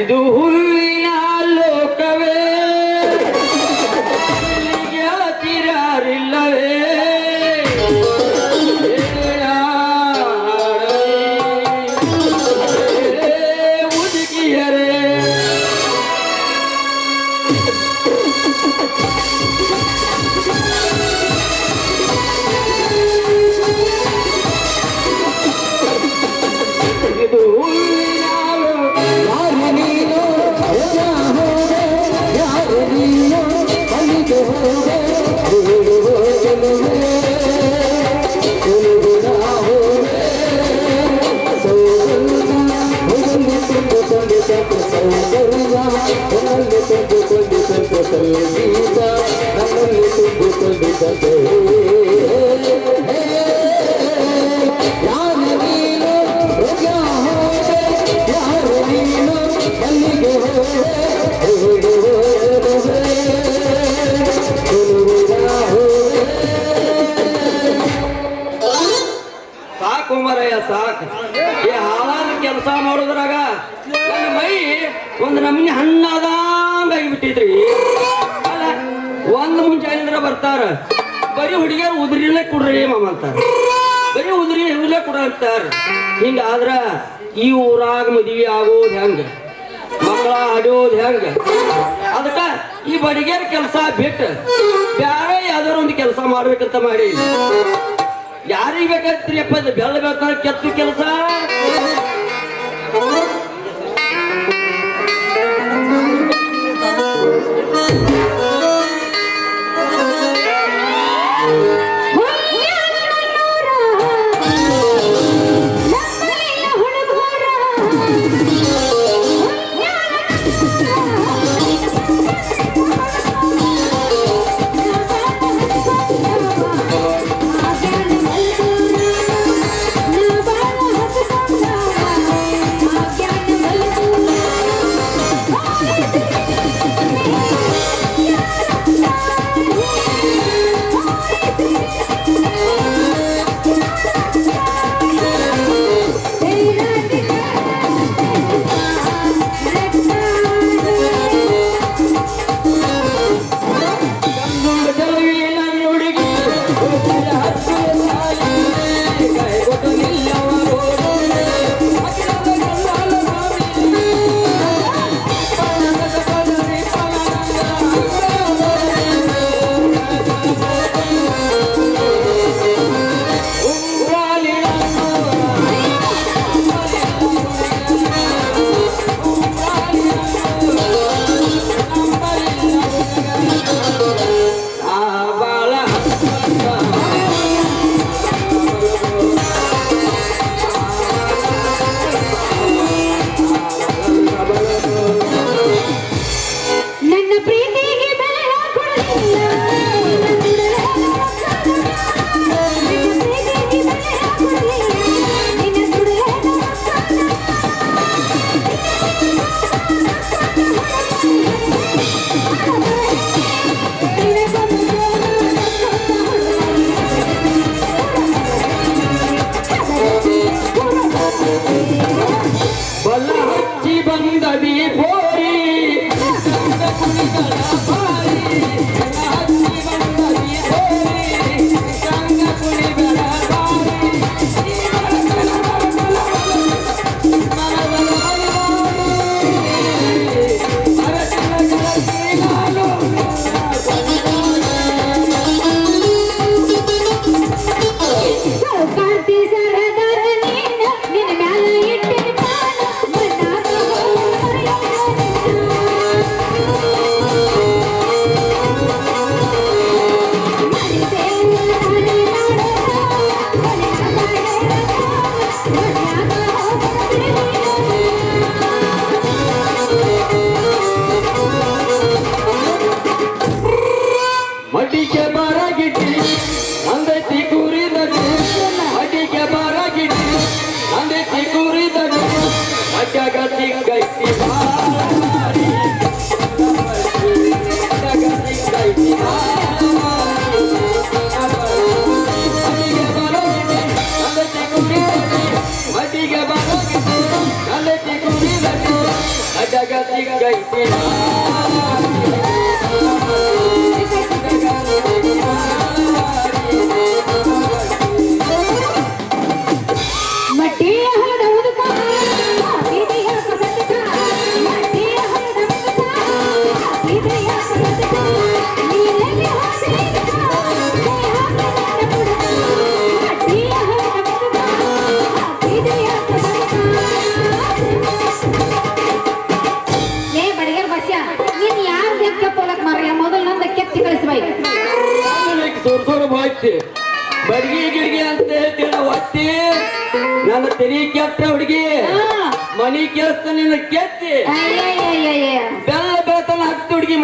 وحده ಸಾಕು ಮರಯ್ಯ ಸಾಕು. ಈ ಹಾಳಾದ ಕೆಲಸ ಮಾಡ ಹುಡುಗಿಯರು ಉದುರಿಲೇ ಕೊಡ್ರಿ ಮಾಮ ಅಂತಾರೆ. ಬರೀ ಉದುರಿ ಇವ್ಲೇ ಕೊಡ ಅಂತಾರ. ಹಿಂಗಾದ್ರ ಈ ಊರಾಗ ಮದುವೆ ಆಗೋದ್ ಹೆಂಗ? ಮಕ್ಕಳ ಆಡೋದು ಹೆಂಗ? ಅದಕ್ಕ ಈ ಬಡಿಗೇರ್ ಕೆಲಸ ಬಿಟ್ಟು ಬೇರೆ ಯಾವ್ದಾರ ಒಂದು ಕೆಲಸ ಮಾಡ್ಬೇಕಂತ ಮಾಡಿ. ಯಾರಿಗೆ ಬೇಕಂತ್ರಿ ಅಪ್ಪ ಬೆಲ್ಲ ಬೇಕಾ ಕೆತ್ತ ಕೆಲಸ?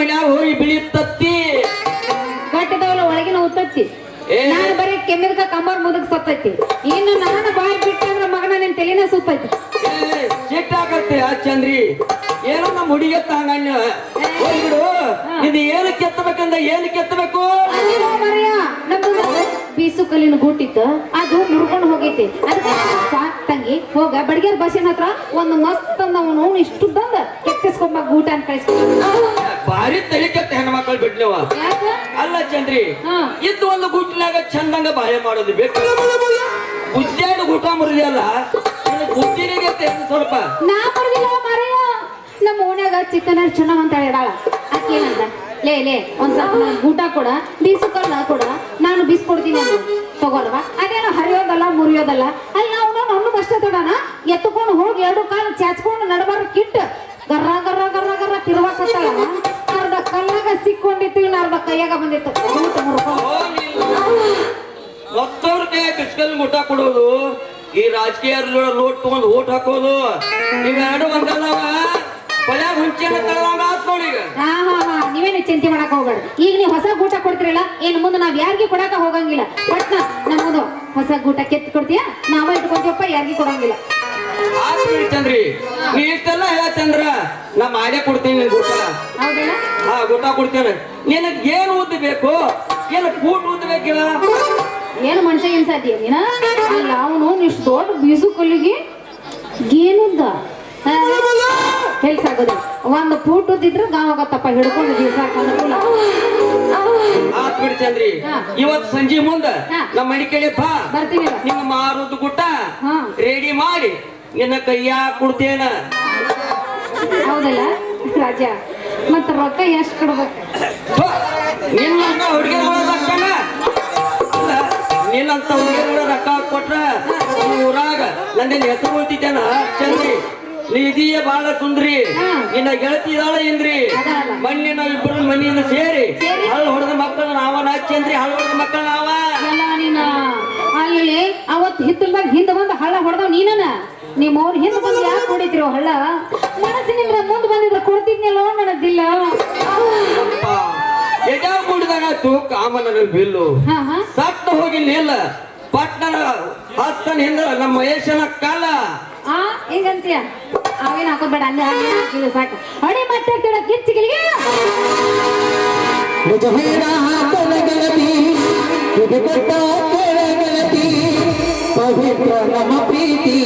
ಮನ್ಯಾಗ ಹೋಗಿ ಬಿಳಿ ತತ್ತಿ ಗಟ್ಟಿದವಲ್ಲ ಒಳಗಿನ ಉತ್ತತ್ತಿ. ನಾನು ಬರೀ ಕೆಮ್ಮಿದ್ಕ ಕಂಬರ್ ಮುದಕ್ ಸತ್ತೈತಿ. ಇನ್ನು ನಾನು ಬಾಯ್ ಬಿಟ್ಟಂದ್ರ ಮಗನ ನಿನ್ ತಲೆನ ಸುತ್ತೈತಿ. ಸಿಟ್ಟಾಕತ್ತೆ ಆ ಚಂದ್ರಿ. ಏನೋ ನಮ್ಮ ಹುಡುಗಿ ತಾಂಗಣ್ಣ ಹೋಗ್ಬಿಡು ಇದು ಏನು ಕೆತ್ತಬೇಕಂದ ಏನು ಕೆತ್ತಬೇಕು? ನಮ್ದು ಬೀಸು ಕಲ್ಲಿನ ಗೂಟಿತ್ತು. ಅದು ಮುರ್ಕೊಂಡು ಹೋಗೈತಿ. ಅದಕ್ಕೆ ತಂಗಿ ಹೋಗ ಬಡಗೇರ್ ಬಸ್ಸಿನ ಹತ್ರ ಒಂದು ಮಸ್ತ್ ಅವನು. ಇಷ್ಟು ಬಂದ ಕೆತ್ತಿಸ್ಕೊಂಬ ಗೂಟ ಅಂತ ಕಳಿಸ್ಕೊಂಡು ಭಾರಿ ತಲೆ ಕೆತ್ತ ಹೆಣ್ಮಕ್ಳು ಬಿಡ್ನವ ಯಾಕ? ಅಲ್ಲ ಚಂದ್ರಿ ಹಾ. ಇದ್ದು ಒಂದು ಗುಟ್ಟಿನಾಗ ಚಂದಂಗ ಬಾಳೆ ಮಾಡೋದು ಬೇಕು. ಉಜ್ಜಾಡು ಗುಟ ಮುರಿಯಲ್ಲ ಬುದ್ಧಿನಿಗೆ ಸ್ವಲ್ಪ. ನಾ ಬರ್ದಿಲ್ಲ ಮರೆಯ ನಮ್ಮ ಓಣ್ಯಾಗ ಚಿಕನ್ ಚೆನ್ನಾಗ್ ಅಂತ ಹೇಳಾಳ ಆಕೆ ಏನಂತ? ಲೇ ಲೇ ಒಂದ್ ಸ್ವಲ್ಪ ಊಟ ಕೊಡ ಬೀಸು ಕಲ್ಲ ಕೊಡ ನಾನು ಬೀಸ್ಕೊಡ್ತೀನಿ ತಗೋಲ್ವಾ ಅದೇನೋ ಹರಿಯೋದಲ್ಲ ಮುರಿಯೋದಲ್ಲ. ಅಲ್ಲಿ ನಾವು ಅಷ್ಟೇ ತೊಡೋಣ ಎತ್ತುಕೊಂಡು ಹೋಗಿ ಎರಡು ಕಾಲು ಚಾಚ್ಕೊಂಡು ನಡಬಾರ ಕಿಟ್ಟು. ಗರ್ರ ಗರ್ರ ಗರ್ರ ಗರ್ರ ತಿರುವಾಕತ್ತಾಳ ಅರ್ಧ ಕಲ್ಲಾಗ ಸಿಕ್ಕೊಂಡಿತ್ತು, ಇನ್ನು ಅರ್ಧ ಕೈಯಾಗ ಬಂದಿತ್ತು. ಮತ್ತವ್ರ ಕೈ ಬಿಸ್ಕಲ್ ಮುಟ್ಟ ಕೊಡೋದು, ಈ ರಾಜಕೀಯ ಲೋಟ್ ತಗೊಂಡು ಓಟ್ ಹಾಕೋದು. ಇವೆರಡು ಒಂದಲ್ಲವ ಪಲ್ಯಾಗ ಹುಂಚೆನ ತಳದಂಗ ಹಾ ಹಾ ಹಾ. ನೀವೇನು ಚಿಂತೆ ಮಾಡಕ್ ಹೋಗ್ಬೇಡ. ಈಗ ನೀವು ಹೊಸ ಗೂಟ ಕೊಡ್ತಿರಲ್ಲ ಏನ್ ಮುಂದೆ ನಾವ್ ಯಾರಿಗೆ ಕೊಡಾಕ ಹೋಗಂಗಿಲ್ಲ. ಬಟ್ ನಮ್ಮದು ಹೊಸ ಗೂಟ ಕೆತ್ತಿ ಕೊಡ್ತೀಯ? ನಾವ ಇಟ್ಕೊಂತೀವಪ್ಪ ಯಾರಿಗೂ ಕೊಡಂಗಿಲ್ಲ. ಆತ್ ಬಿಡಿ ಚಂದ್ರಿ. ನೀ ಇಷ್ಟೆಲ್ಲ ಹೇಳತ್ತಂದ್ರ ನಾ ಮಾಡೇ ಕೊಡ್ತೀನಿ ನಿನ್ ಊಟ ಹೌದಲ್ಲ ಹಾ ಊಟ ಕೊಡ್ತೇನೆ. ನಿನಗ್ ಏನ್ ಉದ್ದ ಬೇಕು ಏನು ಕೂಟ್ ಉದ್ದ ಬೇಕಿಲ್ಲ ಏನು ಮನುಷ್ಯ ಹಿಂಸಾತೀಯ ನೀನ? ಅಲ್ಲ ಅವನು ಇಷ್ಟು ದೊಡ್ಡ ಬೀಸು ಕಲ್ಲಿಗೆ ಏನುದ್ದ ಕೆಲ್ಸ ಆಗೋದು. ಒಂದು ಫೂಟ್ ಉದ್ದಿದ್ರೆ ಗಾಂವ್ ಆಗತ್ತಪ್ಪ ಹಿಡ್ಕೊಂಡು ಬೀಸಾಕ ಅನುಕೂಲ ಆತ್ ಬಿಡಿ ಚಂದ್ರಿ. ಇವತ್ ಸಂಜೆ ಮುಂದ ಹಾ. ನಮ್ಮ ಮನೆ ಕಡೆ ಬಾ. ಬರ್ತೀನಿ ಬಾ. ನಿನ್ನ ಮಾರುದು ಗುಟ್ಟ ಹಾ. ರೆಡಿ ಮಾಡಿ ನಿನ್ನ ಕೈಯಾ ಕೊಡ್ತೇನ. ಹೌದಲ್ಲ ರಾಜ? ಮತ್ತ ರೊಕ್ಕ ಎಷ್ಟು ಕೊಡ್ಬೇಕು? ಹೋ, ನಿನ್ನಂತ ಹುಡುಗಿ ರೊಕ್ಕನ ಅಲ್ಲ ನಿನ್ನಂತ ಹುಡುಗಿ ರೊಕ್ಕ ಕೊಟ್ರ ಈ ಊರಾಗ ನನ್ನ ಹೆಸರು ಉಳ್ತಿದ್ದೇನ ಚಂದ್ರಿ? ನೀ ಇದೀಯ ಬಾಳ ಸುಂದ್ರಿ. ನಿನ್ನ ಗೆಳತಿ ಇದಾಳ ಏನ್ರಿ? ಮಣ್ಣಿನ ಮೊನ್ನೆ ಇಬ್ಬರು ಮಣ್ಣಿನ ಸೇರಿ ಹಳ್ಳು ಹೊಡೆದ ಮಕ್ಕಳ ನಾವ ನಾ ಚಂದ್ರಿ ಹಳ್ಳ ಹೊಡೆದ ಮಕ್ಕಳು ನಾವ? ಅಲ್ಲಿ ಅವತ್ ಹಿತ್ತಲ್ದಾಗ ಹಿಂದ ಬಂದ ಹಳ್ಳ ಹೊಡೆದವ್ ನೀನನ? ನಿಮ್ಮ ಅವ್ರ ಹಿಂದ ಬಂದು ಯಾಕೆ ಹೊಡಿತಿರೋ ಹಳ್ಳ? ಮನಸ್ಸಿನಿಂದ ಮುಂದೆ ಬಂದಿದ್ರೆ ಕೊಡ್ತಿದ್ನಲ್ಲೋ ನನದಿಲ್ಲ ಎಜಾ ಕೂಡಿದಾಗ ತೂಕ ಆಮನ ಬಿಲ್ಲು. ಸತ್ತ ಹೋಗಿ ನಿಲ್ಲ. ಪಟ್ಟಣ ಹತ್ತನ ಹಿಂದ ನಮ್ಮ ಏಷನ ಕಾಲ. ಆ ಹಿಂಗಂತೀಯ ಅವೇನ್ ಹಾಕೋಬೇಡ ಅಲ್ಲಿ ಹಾಗೆ ಸಾಕು. ಹೊಡಿ ಮತ್ತೆ ಕೆಳ ಕಿಚ್ಚಿಗಿಲಿಗೆ ಮುಜಹೇರ ಹಾಕಲಗಲತಿ ಕುದುಕಟ್ಟ ಕೆಳಗಲತಿ ಪವಿತ್ರ ನಮ್ಮ ಪ್ರೀತಿ.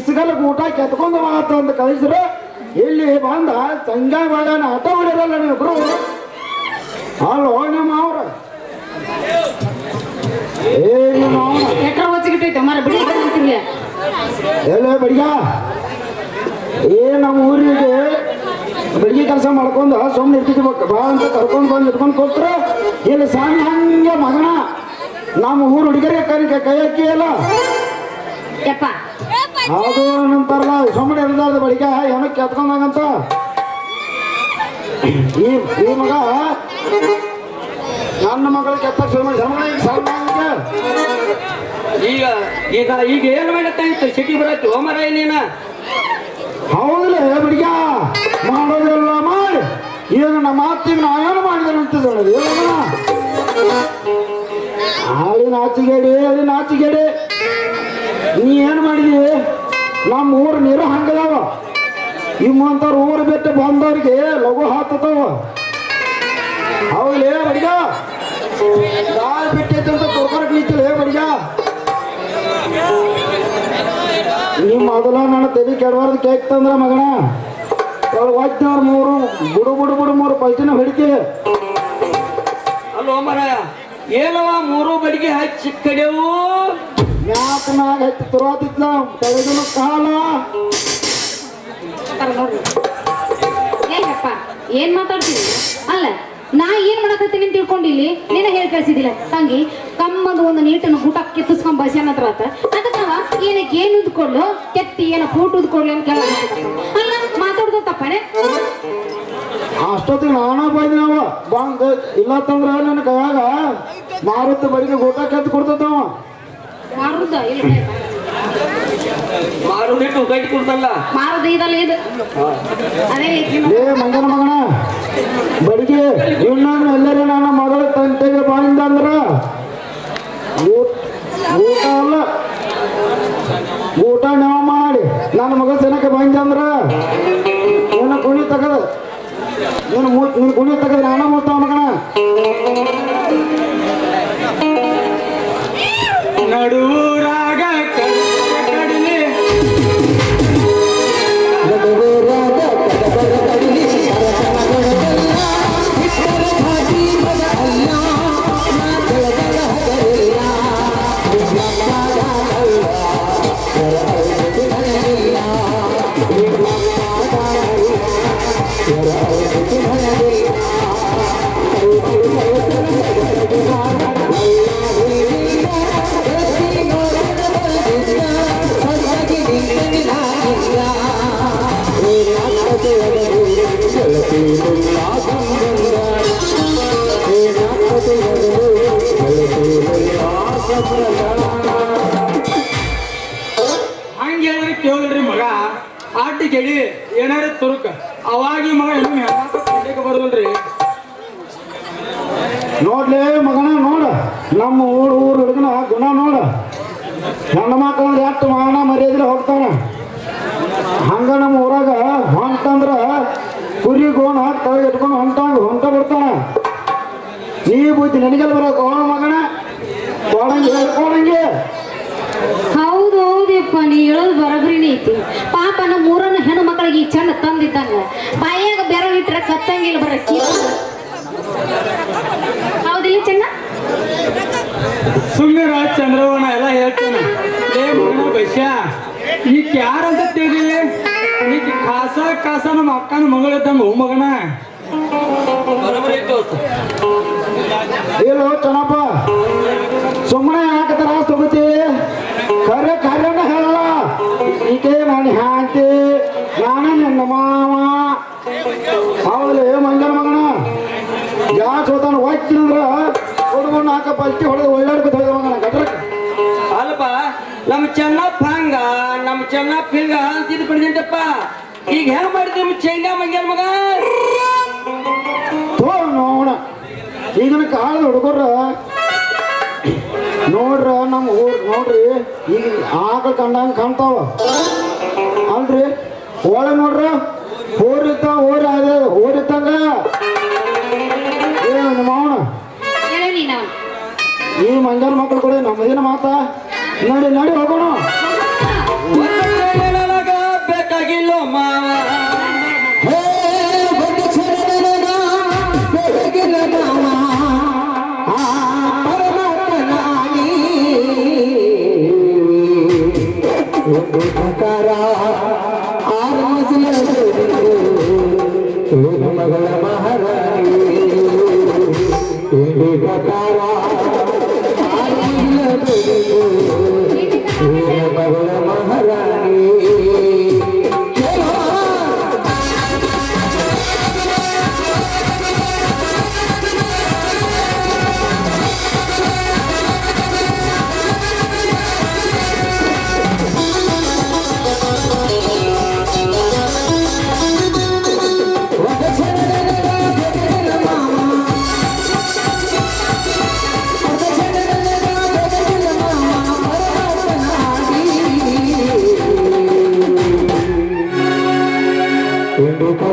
ಬಿಸಿಗಲ್ಲಕ್ಕೆ ಊಟ ಕೆತ್ಕೊಂಡು ಮಾತ್ರ ಅಂತ ಕಳಿಸ್ರು ಇಲ್ಲಿ ಬಂದ ಸಂಜ ಬಾಳನ ಆಟ ಹೊಡಿರಲ್ಲ ನೀವಿಬ್ರು ಅಲ್ಲೋ ನಿಮ್ಮ ಅವ್ರ. ಏ ನಿಮ್ಮ ಎಟ್ರ ಹೊಚ್ಚಿಗಿಟ್ಟೈತೆ ಮರ ಬಿಡಿ ಅಂತಿರ್ಲಿ ಎಲ್ಲ ಬಡಿಗ. ಏ ನಮ್ಮ ಊರಿಗೆ ಬೆಳಿಗ್ಗೆ ಕೆಲಸ ಮಾಡ್ಕೊಂಡು ಸುಮ್ಮನೆ ಇರ್ತಿದ್ಬೇಕು. ಬಾ ಅಂತ ಕರ್ಕೊಂಡು ಬಂದು ಇಟ್ಕೊಂಡು ಕೊಟ್ರ ಇಲ್ಲಿ ಸಣ್ಣ ಹಂಗೆ ಮಗನ. ನಮ್ಮ ಊರು ಹುಡುಗರಿಗೆ ಕೈ ಕೈ ಹಾಕಿ ಅಲ್ಲ. ಯಪ್ಪ. ಅದು ನಂತಾರಲ್ಲ ಸುಮ್ಮನೆ ಇರ್ದಾರ್ದ ಬಳಿಕ ಹೆಮಕ್ ಕೆತ್ಕೊಂಡಾಗಂತ. ಈ ಈ ಮಗ ನನ್ನ ಮಗಳು ಕೆತ್ತ ಶುರು ಮಾಡಿ ಸಣ್ಣ ಈಗ ಸಣ್ಣ ಈಗ ಈಗ ಈಗ ಏನ್ ಮಾಡತ್ತ ಇತ್ತು? ಸಿಟಿ ಬರತ್ತೆ ಓಮರ ನೀನ? ಹೌದಲೇ ಬಿಡಿಗ ಮಾಡೋದಿಲ್ಲ ಮಾಡಿ. ಈಗ ನಮ್ಮ ಮಾತಿಗೆ ನಾವೇನು ಮಾಡಿದೆ ಅಂತಿದ್ದಾಳೆ ಹಾಲಿನ ಆಚಿಗೇಡಿ ಅಲ್ಲಿನ ಆಚಿಗೇಡಿ. ನೀ ಏನು ಮಾಡಿದಿ? ನಮ್ಮ ಊರು ನೀರು ಹಂಗದಾವ. ಇಮ್ಮಂತವ್ರ ಊರು ಬಿಟ್ಟು ಬಂದವ್ರಿಗೆ ಲಘು ಹಾತದವ ಹೌದಲೇ ಬಡಿಗ? ಕಾಲ್ ಬಿಟ್ಟೈತೆ ಅಂತ ಕೊಡ್ಕೊಳಕ್ ಹೇ ಬಡಿಗ? ನಿಮ್ಮ ಮೊದಲ ನನ್ನ ತಲೆ ಕೆಡಬಾರ್ದು ಕೇಕ್ ತಂದ್ರ ಮಗನ. ಒಜ್ಜವ್ರ ಮೂರು, ಬುಡು ಬುಡು ಬುಡು ಮೂರು ಪಲ್ಟಿನ ಹೊಡಿಕೆ. ಅಲ್ಲೋ ಮರ, ಏನವ ಮೂರು ಬಡಿಗೆ ಹಚ್ಚಿ ಕಡೆವು ಮ್ಯಾಕ್ ಮ್ಯಾಗ ಹತ್ತಿ ತುರಾತಿತ್ಲ ತಲೆಗಿನ ಕಾಲ ಏಯಪ್ಪ ಏನ್ ಮಾತಾಡ್ತೀನಿ ಅಲ್ಲ ನಾ ಏನ್ ಮಾಡಕತ್ತೀನಿ ಅಂತ ತಿಳ್ಕೊಂಡಿಲ್ಲಿ? ನೀನ ಹೇಳಿ ಕಳ್ಸಿದಿಲ್ಲ ತಂಗಿ ಕಮ್ಮದ ಒಂದು ನೀಟನ್ನು ಊಟ ಕೆತ್ತಿಸ್ಕೊಂಡ್ ಬಸ್ಯಾನ ಹತ್ರ ಆತ. ಅದಕ್ಕವ ಏನಕ್ಕೆ ಏನ್ ಉದ್ಕೊಳ್ಳು ಕೆತ್ತಿ ಏನ ಫೋಟೋ ಉದ್ಕೊಳ್ಳು ಅಂತ ಕೇಳ ಅಲ್ಲ ಮಾತಾಡ್ದು ತಪ್ಪನೆ? ಅಷ್ಟೊತ್ತಿಗೆ ನಾನಾ ಬಂದಿನವ ಬಂದ್ ತಂದ್ರ ನನ್ನ ಕೈಯಾಗ ಮಾರುತ್ತ ಬಡಿಗೆ ಊಟ ಕೆತ್ತು ಕೊಡ್ತದವ ಮಾರುದ ಇಲ್ಲ. ಮಾರುದಿಟ್ಟು ಕೈ ಕೊಡ್ತಲ್ಲ. ಮಾರುದ ಇದಲ್ಲ ಇದು. ಅದೇ ಏ ಮಂಗನ ಮಗನ ಬಡಿಗೆ ಇನ್ನೊಂದು ಎಲ್ಲರೂ ನನ್ನ ಮಗಳ ತಂತೆಗೆ ಬಾಯಿಂದ ಅಂದ್ರ. ಊಟ ಅಲ್ಲ. ಊಟ ನಾವು ಮಾಡಿ. ನನ್ನ ಮಗ ಸೆನಕ್ಕೆ ಬಾಯಿಂದ ಅಂದ್ರ. ನಿನ್ನ ಕುಣಿ ತಗದ. ನಿನ್ನ ನಿನ್ನ ಕುಣಿ ತಗದ. ನಾನು ಮೂರ್ತ ಮಗನ. నడువు ಹಂಗೆ ಕೇಳ್ರಿ ಮಗ. ಆಟಿ ಕೆಡಿ ಏನಾರ ತುರುಕ. ಅವಾಗ ಮಗ ಇನ್ನೂ ಹೆಣ್ಣಕ್ಕೆ ಬರೋದಲ್ರಿ ನೋಡ್ಲೇ ಮಗನ, ನೋಡ. ನಮ್ಮ ಊರು ಊರು ಹುಡುಗನ ಗುಣ ನೋಡ. ಹೆಣ್ಣು ಮಕ್ಕಳು ಎಷ್ಟು ಮಾನ ಮರ್ಯಾದ್ರೆ ಹೋಗ್ತಾನ ಹಂಗ ನಮ್ಮ ಊರಾಗ ಹೊಂಟಂದ್ರ ಕುರಿ, ಗೋಣ ಕಳೆ ಇಟ್ಕೊಂಡು ಹೊಂಟ ಹೊಂಟ ಬಿಡ್ತಾನ. ನೀ ಬುದ್ಧಿ ನನಗೆಲ್ಲ ಬರೋಕೆ ಗೋಣ ಮಗನ ಕೊಡಂಗೆ ಹೇಳ್ಕೊಡಂಗೆ ಹೌದು ಹೌದಪ್ಪ ನೀ ಹೇಳೋದು ಬರೋಬ್ಬರಿನೇ ಐತಿ ಪಾಪ ನಮ್ಮ ಊರನ್ನ ಹೆಣ್ಣು ಮಕ್ಕಳಿಗೆ ಈ ಚಂದ ತಂದಿದ್ದಂಗ ಬಾಯಾಗ ಕತ್ತಂಗಿಲ್ಲ ಬರ ಹೌದಿಲ್ಲ ಚೆನ್ನ? ಸುಮ್ಮನೆ ಚಂದ್ರವನ ಎಲ್ಲ ಹೇಳ್ತಾನೆ. ಏ ಮಗನ ಬಸ್ಯ ಈಗ ಯಾರಂತ ತಿಳಿದಿಲ್ಲ? ಈಗ ಕಾಸ ಕಾಸ ನಮ್ಮ ಅಕ್ಕನ ಮಗಳಿದ್ದಂಗ ಹೋ ಮಗನ. ಇಲ್ಲೋ ಚೆನ್ನಪ್ಪ ಸುಮ್ಮನೆ ಯಾಕೆ ತರ ತಗೋತಿ ಕರೆ ಕರೆನ ಹೇಳಲ್ಲ. ಈಕೆ ನಾನು ಹ್ಯಾಂತಿ ನಾನೇ ನಿನ್ನ ಮಾವ. ಹೋಗ್ಲಿ ಮಂಗನ ಮಗನ? ಯಾಕೆ ಹೋತಾನ ಹೋಗ್ತೀನಿ? ಅಂದ್ರ ಹುಡುಗನ ಪಲ್ಟಿ ಅಷ್ಟೇ ಹೊಡೆದು ಒಳ್ಳಾಡ್ಬಿಟ್ಟು ಹೋಗ ಮಗನ ಗಟ್ರಕ್ಕೆ. ಅಲ್ಪ ನಮ್ಮ ಚೆನ್ನಪ್ಪ ಹಂಗ ನಮ್ಮ ಚೆನ್ನಪ್ಪ ಹಿಂಗ ಅಂತ ಇದು ಬಿಡ್ದಿಂಟಪ್ಪ ಈಗ ಹೆಂಗ್ ಮಾಡಿದ್ರಿ ನಿಮ್ ಚೇಂಜ ಮಂಗನ ಮಗ? ನೋಡೋಣ ನೋಡ ಈಗಿನ ಕಾಲದ ಹುಡುಗರ ನೋಡ್ರ ನಮ್ಮ ಊರ್ ನೋಡ್ರಿ ಈಗ ಆಕಳ ಕಂಡಂಗೆ ಕಾಣ್ತಾವ. ಅಲ್ರಿ ಒಳ ನೋಡ್ರ. ಓಡಿತ್ತ ಓಡಾದ ಓಡಿತ್ತಂಗ ನಮ್ಮ ಅವನ ಈ ಮಂಜಾನ ಮಕ್ಕಳು ಕೂಡ ನಮ್ಮದೇನ ಮಾತಾ. ನೋಡಿ ನೋಡಿ ಹೋಗೋಣ. ಬೇಕಾಗಿಲ್ಲ ಮಾವ. ಒಂದು ಪ್ರಕಾರ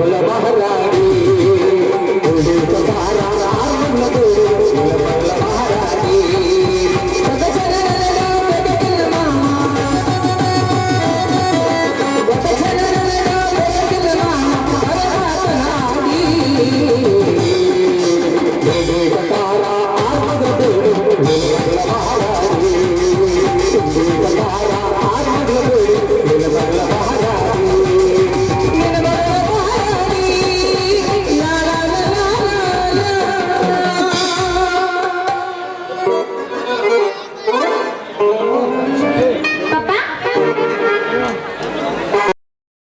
உலக மகராணி.